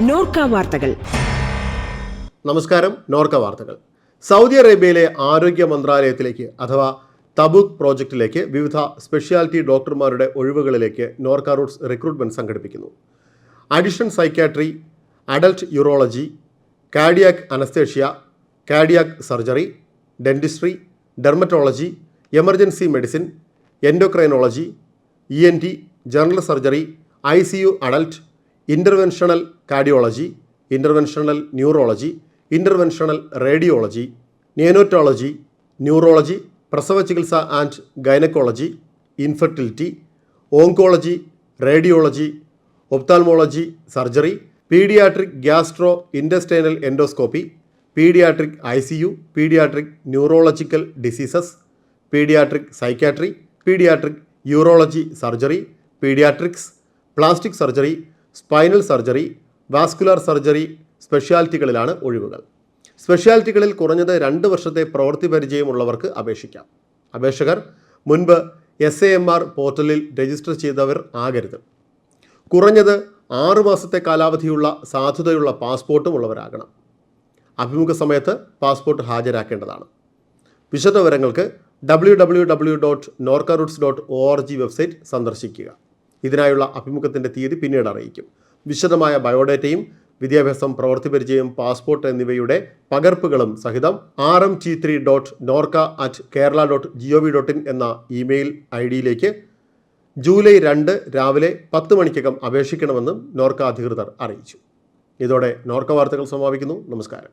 നോർക്ക വാർത്തകൾ. നമസ്കാരം നോർക്ക വാർത്തകൾ. സൗദി അറേബ്യയിലെ ആരോഗ്യ മന്ത്രാലയത്തിലേക്ക് അഥവാ തബൂക്ക് പ്രോജക്റ്റിലേക്ക് വിവിധ സ്പെഷ്യാലിറ്റി ഡോക്ടർമാരുടെ ഒഴിവുകളിലേക്ക് നോർക്ക റൂട്ട്സ് റിക്രൂട്ട്മെന്റ് സംഘടിപ്പിക്കുന്നു. Addiction psychiatry adult urology cardiac anaesthesia cardiac surgery dentistry dermatology emergency medicine endocrinology E N T general surgery I C U adult interventional cardiology interventional neurology interventional radiology neonatology neurology പ്രസവ ചികിത്സ and gynaecology infertility oncology radiology ophthalmology surgery paediatric gastro intestinal endoscopy paediatric I C U paediatric neurological diseases paediatric psychiatry paediatric urology surgery paediatrics plastic surgery spinal surgery vascular surgery സ്പെഷ്യാലിറ്റികളിലാണ് ഒഴിവുകൾ. സ്പെഷ്യാലിറ്റികളിൽ കുറഞ്ഞത് രണ്ട് വർഷത്തെ പ്രവൃത്തി പരിചയമുള്ളവർക്ക് അപേക്ഷിക്കാം. അപേക്ഷകർ മുൻപ് എസ് എ എം ആർ പോർട്ടലിൽ രജിസ്റ്റർ ചെയ്തവർ ആകരുത്. കുറഞ്ഞത് ആറു മാസത്തെ കാലാവധിയുള്ള സാധുതയുള്ള പാസ്പോർട്ടും ഉള്ളവരാകണം. അഭിമുഖ സമയത്ത് പാസ്പോർട്ട് ഹാജരാക്കേണ്ടതാണ്. വിശദവിവരങ്ങൾക്ക് W W W dot Norka Roots dot O R G website സന്ദർശിക്കുക. ഇതിനായുള്ള അഭിമുഖത്തിന്റെ തീയതി പിന്നീട് അറിയിക്കും. വിശദമായ ബയോഡേറ്റയും വിദ്യാഭ്യാസം പ്രവൃത്തി പരിചയം പാസ്പോർട്ട് എന്നിവയുടെ പകർപ്പുകളും സഹിതം R M T three dot Norka at Kerala dot G O V dot in എന്ന ഇമെയിൽ ഐ ഡിയിലേക്ക് ജൂലൈ രണ്ട് രാവിലെ പത്ത് മണിക്കകം അപേക്ഷിക്കണമെന്നും നോർക്ക അധികൃതർ അറിയിച്ചു. ഇതോടെ നോർക്ക വാർത്തകൾ സമാപിക്കുന്നു. നമസ്കാരം.